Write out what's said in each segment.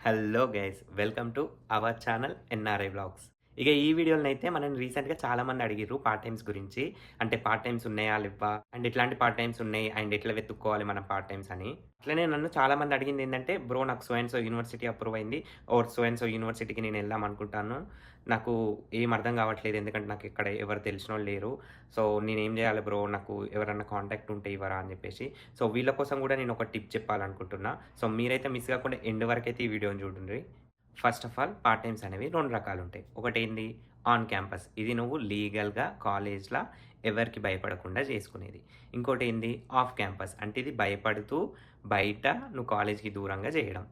hello guys welcome to our channel NRI blogs ఇక ఈ వీడియోలో అయితే మనం రీసెంట్గా చాలా మంది అడిగిర్రు పార్ట్ టైమ్స్ గురించి. అంటే పార్ట్ టైమ్స్ ఉన్నాయా లేవా అండ్ ఇట్లాంటి పార్ట్ టైమ్స్ ఉన్నాయి. అండ్ ఎట్లా వెతుక్కోవాలి మనం పార్ట్ టైమ్స్ అని. అట్లనే నన్ను చాలా మంది అడిగింది ఏంటంటే బ్రో నాకు so and so university approve అయింది. ఓర్ సో అండ్ సో యూనివర్సిటీకి నేను వెళ్దాం అనుకుంటాను. నాకు ఏం అర్థం కావట్లేదు. ఎందుకంటే నాకు ఇక్కడ ఎవరు తెలిసిన వాళ్ళు లేరు. సో నేను ఏం చేయాలి బ్రో? నాకు ఎవరన్నా కాంటాక్ట్ ఉంటే ఇవ్వరా? అని చెప్పేసి. సో వీళ్ళ కోసం కూడా నేను ఒక టిప్ చెప్పాలనుకుంటున్నా. సో మీరైతే మిస్ కాకుండా ఎండ్ వరకు అయితే ఈ వీడియోని చూడండి. First of all part times అనేవి రెండు రకాలు ఉంటాయి. ఒకటి ఏంది ఆన్ క్యాంపస్. ఇది నువ్వు లీగల్గా కాలేజ్లో ఎవరికి భయపడకుండా చేసుకునేది. ఇంకోటి ఏంది ఆఫ్ క్యాంపస్. అంటే ఇది భయపడుతూ బయట నువ్వు కాలేజ్కి దూరంగా చేయడం.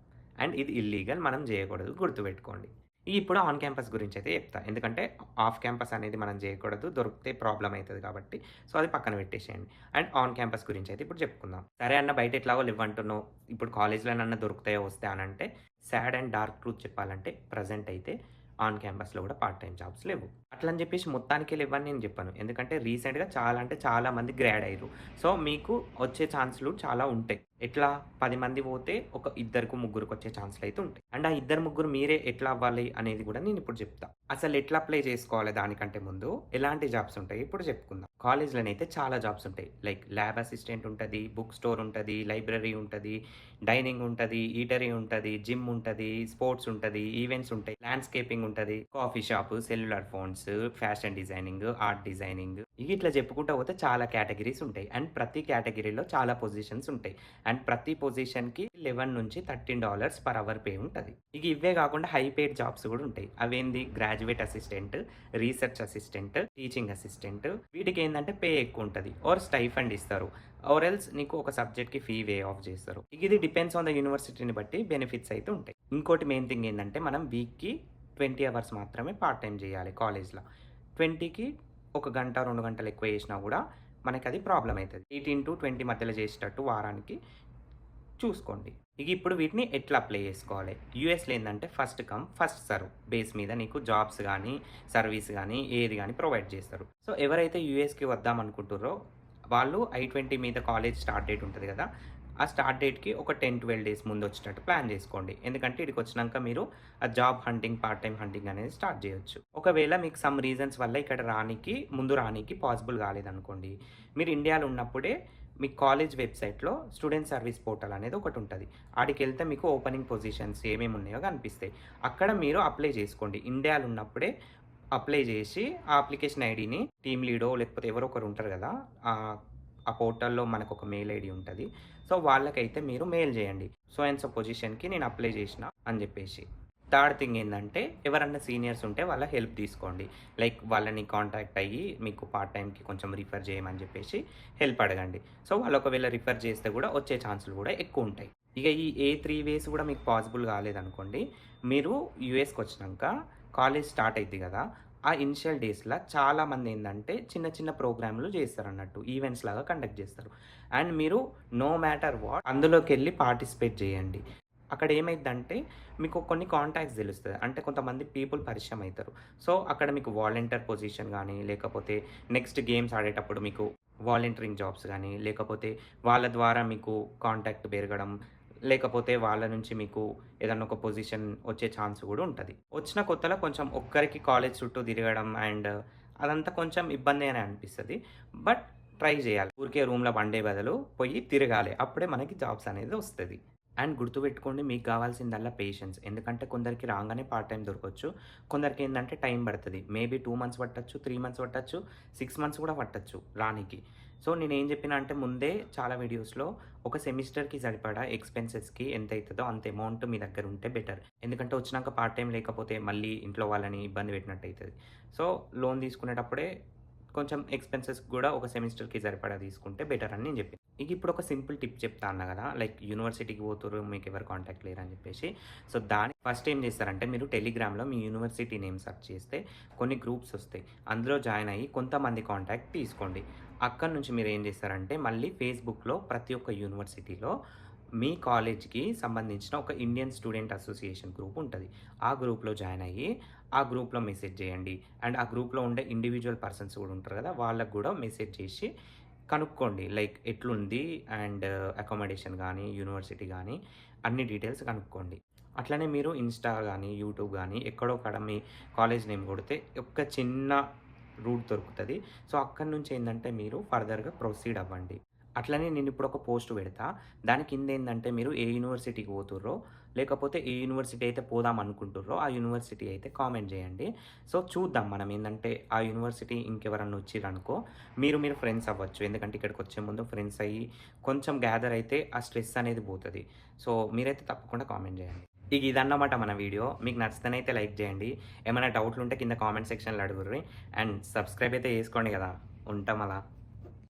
అండ్ ఇది ఇల్లీగల్ మనం చేయకూడదు గుర్తుపెట్టుకోండి. ఇప్పుడు ఆన్ క్యాంపస్ గురించి అయితే చెప్తా. ఎందుకంటే ఆఫ్ క్యాంపస్ అనేది మనం చేయకూడదు దొరికితే ప్రాబ్లం అవుతుంది కాబట్టి. సో అది పక్కన పెట్టేసేయండి. అండ్ ఆన్ క్యాంపస్ గురించి అయితే ఇప్పుడు చెప్పుకుందాం. సరే అన్న బయట ఎట్లాగో ఇవ్వంటున్నావు ఇప్పుడు కాలేజ్లోనన్నా దొరుకుతాయో వస్తే అని అంటే సాడ్ అండ్ డార్క్ ట్రూత్ చెప్పాలంటే ప్రజెంట్ అయితే ఆన్ క్యాంపస్లో కూడా పార్ట్ టైం జాబ్స్ లేవు. అట్లని చెప్పేసి మొత్తానికి లేవని నేను చెప్పాను. ఎందుకంటే రీసెంట్గా చాలా అంటే చాలా మంది గ్రాడ్ అయ్యారు. సో మీకు వచ్చే ఛాన్స్లు చాలా ఉంటాయి. ఎట్లా పది మంది పోతే ఒక ఇద్దరికి ముగ్గురికి వచ్చే ఛాన్సులు అయితే ఉంటాయి. అండ్ ఆ ఇద్దరు ముగ్గురు మీరే ఎట్లా అవ్వాలి అనేది కూడా నేను ఇప్పుడు చెప్తా. అసలు ఎట్లా అప్లై చేసుకోవాలి దానికంటే ముందు ఎలాంటి జాబ్స్ ఉంటాయి ఇప్పుడు చెప్పుకుందాం. కాలేజ్లోనే అయితే చాలా జాబ్స్ ఉంటాయి. లైక్ ల్యాబ్ అసిస్టెంట్ ఉంటుంది బుక్ స్టోర్ ఉంటుంది లైబ్రరీ ఉంటుంది డైనింగ్ ఉంటుంది ఈటరీ ఉంటుంది జిమ్ ఉంటుంది స్పోర్ట్స్ ఉంటుంది ఈవెంట్స్ ఉంటాయి. ల్యాండ్స్కేపింగ్ ఉంటుంది coffee shop cellular phones fashion designing art designing ఇట్లా చెప్పుకుంటూ పోతే చాలా కేటగిరీస్ ఉంటాయి. అండ్ ప్రతి కేటగిరీలో చాలా పొజిషన్స్ ఉంటాయి. అండ్ ప్రతి పొజిషన్కి లెవెన్ నుంచి thirteen dollars per hour pay ఉంటుంది. ఇక ఇవే కాకుండా హై పేడ్ జాబ్స్ కూడా ఉంటాయి. అవేంది? Graduate assistant research assistant teaching assistant. వీటికి ఏంటంటే పే ఎక్కువ ఉంటుంది. ఆర్ స్టైఫండ్ ఇస్తారు. ఆర్ ఎల్స్ నీకు ఒక సబ్జెక్ట్కి ఫీ వే ఆఫ్ చేస్తారు. ఇక ఇది డిపెండ్స్ ఆన్ ద యూనివర్సిటీని బట్టి బెనిఫిట్స్ అయితే ఉంటాయి. ఇంకోటి మెయిన్ థింగ్ ఏంటంటే మనం వీక్కి ట్వంటీ అవర్స్ మాత్రమే పార్ట్ టైం చేయాలి కాలేజ్లో. ట్వంటీకి ఒక గంట రెండు గంటలు ఎక్కువ చేసినా కూడా మనకి అది ప్రాబ్లం అవుతుంది ఎయిటీన్ టు ట్వంటీ మధ్యలో చేసేటట్టు వారానికి చూసుకోండి. ఇక ఇప్పుడు వీటిని ఎట్లా అప్లై చేసుకోవాలి? యూఎస్లో ఏంటంటే first come first serve base మీద నీకు జాబ్స్ కానీ సర్వీస్ కానీ ఏది కానీ ప్రొవైడ్ చేస్తారు. సో ఎవరైతే యూఎస్కి వద్దాం అనుకుంటారో వాళ్ళు ఐ ట్వంటీ మీద కాలేజ్ స్టార్ట్ డేట్ ఉంటుంది కదా ఆ స్టార్ట్ డేట్కి ఒక టెన్ ట్వెల్వ్ డేస్ ముందు వచ్చినట్టు ప్లాన్ చేసుకోండి. ఎందుకంటే ఇక్కడికి వచ్చినాక మీరు ఆ job hunting part time hunting అనేది స్టార్ట్ చేయొచ్చు. ఒకవేళ మీకు సమ్ రీజన్స్ వల్ల ఇక్కడ రానికి ముందు రానికి పాసిబుల్ కాలేదనుకోండి మీరు ఇండియాలో ఉన్నప్పుడే మీ కాలేజ్ వెబ్సైట్లో స్టూడెంట్ సర్వీస్ పోర్టల్ అనేది ఒకటి ఉంటుంది. ఆడికి వెళ్తే మీకు ఓపెనింగ్ పొజిషన్స్ ఏమేమి ఉన్నాయో కనిపిస్తాయి. అక్కడ మీరు అప్లై చేసుకోండి. ఇండియాలో ఉన్నప్పుడే అప్లై చేసి ఆ అప్లికేషన్ ఐడిని టీమ్ లీడో లేకపోతే ఎవరో ఒకరు ఉంటారు కదా ఆ పోర్టల్లో మనకు ఒక మెయిల్ ఐడి ఉంటుంది. సో వాళ్ళకైతే మీరు మెయిల్ చేయండి. సో అండ్ సో పొజిషన్కి నేను అప్లై చేసిన అని చెప్పేసి. థర్డ్ థింగ్ ఏంటంటే ఎవరన్నా సీనియర్స్ ఉంటే వాళ్ళ హెల్ప్ తీసుకోండి. లైక్ వాళ్ళని కాంటాక్ట్ అయ్యి మీకు పార్ట్ టైంకి కొంచెం రిఫర్ చేయమని చెప్పేసి హెల్ప్ అడగండి. సో వాళ్ళు ఒకవేళ రిఫర్ చేస్తే కూడా వచ్చే ఛాన్సులు కూడా ఎక్కువ ఉంటాయి. ఇక ఈ ఏ త్రీ వేస్ కూడా మీకు పాసిబుల్ కాలేదనుకోండి మీరు యూఎస్కి వచ్చినాక కాలేజ్ స్టార్ట్ అయింది కదా ఆ ఇనిషియల్ డేస్లో చాలామంది ఏంటంటే చిన్న చిన్న ప్రోగ్రాంలు చేస్తారు అన్నట్టు ఈవెంట్స్ లాగా కండక్ట్ చేస్తారు. అండ్ మీరు నో మ్యాటర్ వాట్ అందులోకి వెళ్ళి పార్టిసిపేట్ చేయండి. అక్కడ ఏమైందంటే మీకు కొన్ని కాంటాక్ట్స్ తెలుస్తుంది అంటే కొంతమంది పీపుల్ పరిచయం అవుతారు సో అక్కడ మీకు వాలంటీర్ పొజిషన్ కానీ లేకపోతే నెక్స్ట్ గేమ్స్ ఆడేటప్పుడు మీకు వాలంటీరింగ్ జాబ్స్ కానీ లేకపోతే వాళ్ళ ద్వారా మీకు కాంటాక్ట్ పెరగడం లేకపోతే వాళ్ళ నుంచి మీకు ఏదన్నా ఒక పొజిషన్ వచ్చే ఛాన్స్ కూడా ఉంటుంది. వచ్చిన కొత్తలో కొంచెం ఒక్కరికి కాలేజ్ చుట్టూ తిరగడం అండ్ అదంతా కొంచెం ఇబ్బంది అని అనిపిస్తుంది. బట్ ట్రై చేయాలి. ఊరికే రూమ్లో వండే బదులు పోయి తిరగాలి. అప్పుడే మనకి జాబ్స్ అనేది వస్తుంది. అండ్ గుర్తుపెట్టుకోండి మీకు కావాల్సిందల్లా పేషెన్స్ ఎందుకంటే కొందరికి రాగానే పార్ట్ టైం దొరకవచ్చు కొందరికి ఏంటంటే టైం పడుతుంది. మేబీ టూ మంత్స్ పట్టచ్చు త్రీ మంత్స్ పట్టచ్చు సిక్స్ మంత్స్ కూడా పట్టచ్చు రానికి. సో నేను ఏం చెప్పిన అంటే ముందే చాలా వీడియోస్లో ఒక సెమిస్టర్కి సరిపడా ఎక్స్పెన్సెస్కి ఎంత అవుతుందో అంత అమౌంట్ మీ దగ్గర ఉంటే బెటర్. ఎందుకంటే వచ్చినాక పార్ట్ టైం లేకపోతే మళ్ళీ ఇంట్లో వాళ్ళని ఇబ్బంది పెట్టినట్టు అవుతుంది సో లోన్ తీసుకునేటప్పుడే కొంచెం ఎక్స్పెన్సెస్ కూడా ఒక సెమిస్టర్కి సరిపడా తీసుకుంటే బెటర్ అని నేను చెప్పి ఇక ఇప్పుడు ఒక సింపుల్ టిప్ చెప్తా అన్న కదా లైక్ యూనివర్సిటీకి పోతురు మీకు ఎవరు కాంటాక్ట్ లేరు అని చెప్పేసి. సో దాని ఫస్ట్ ఏం చేస్తారంటే మీరు టెలిగ్రామ్లో మీ యూనివర్సిటీ నేమ్ సెర్చ్ చేస్తే కొన్ని గ్రూప్స్ వస్తాయి. అందులో జాయిన్ అయ్యి కొంతమంది కాంటాక్ట్ తీసుకోండి. అక్కడ నుంచి మీరు ఏం చేస్తారంటే మళ్ళీ ఫేస్బుక్లో ప్రతి ఒక్క యూనివర్సిటీలో మీ కాలేజ్కి సంబంధించిన ఒక ఇండియన్ స్టూడెంట్ అసోసియేషన్ గ్రూప్ ఉంటుంది. ఆ గ్రూప్లో జాయిన్ అయ్యి ఆ గ్రూప్లో మెసేజ్ చేయండి. అండ్ ఆ గ్రూప్లో ఉండే ఇండివిజువల్ పర్సన్స్ కూడా ఉంటారు కదా వాళ్ళకు కూడా మెసేజ్ చేసి కనుక్కోండి. లైక్ ఎట్లుంది అండ్ అకామిడేషన్ కానీ యూనివర్సిటీ కానీ అన్ని డీటెయిల్స్ కనుక్కోండి. అట్లనే మీరు ఇన్‌స్టా కానీ యూట్యూబ్ కానీ ఎక్కడో కాడ మీ కాలేజ్ నేమ్ కొడితే ఒక చిన్న రూట్ దొరుకుతుంది. సో, అక్కడి నుంచి ఏంటంటే మీరు ఫర్దర్‌గా ప్రొసీడ్ అవ్వండి. అట్లనే నేను ఇప్పుడు ఒక పోస్ట్ పెడతా. దాని కిందేందంటే మీరు ఏ యూనివర్సిటీకి పోతుర్రో, లేకపోతే ఏ యూనివర్సిటీ అయితే పోదాం అనుకుంటుర్రో ఆ యూనివర్సిటీ అయితే కామెంట్ చేయండి సో, చూద్దాం మనం ఏంటంటే ఆ యూనివర్సిటీ ఇంకెవరన్నా వచ్చిరనుకో మీరు మీరు ఫ్రెండ్స్ అవ్వచ్చు. ఎందుకంటే ఇక్కడికి వచ్చే ముందు ఫ్రెండ్స్ అయ్యి కొంచెం గ్యాదర్ అయితే ఆ స్ట్రెస్ అనేది పోతుంది సో, మీరైతే తప్పకుండా కామెంట్ చేయండి ఇక ఇదన్నమాట మన వీడియో. మీకు నచ్చితేనైతే లైక్ చేయండి ఏమైనా డౌట్లు ఉంటే కింద కామెంట్ సెక్షన్‌లో అడుగుర్రి. అండ్ సబ్స్క్రైబ్ అయితే చేసుకోండి కదా ఉంటాం అలా.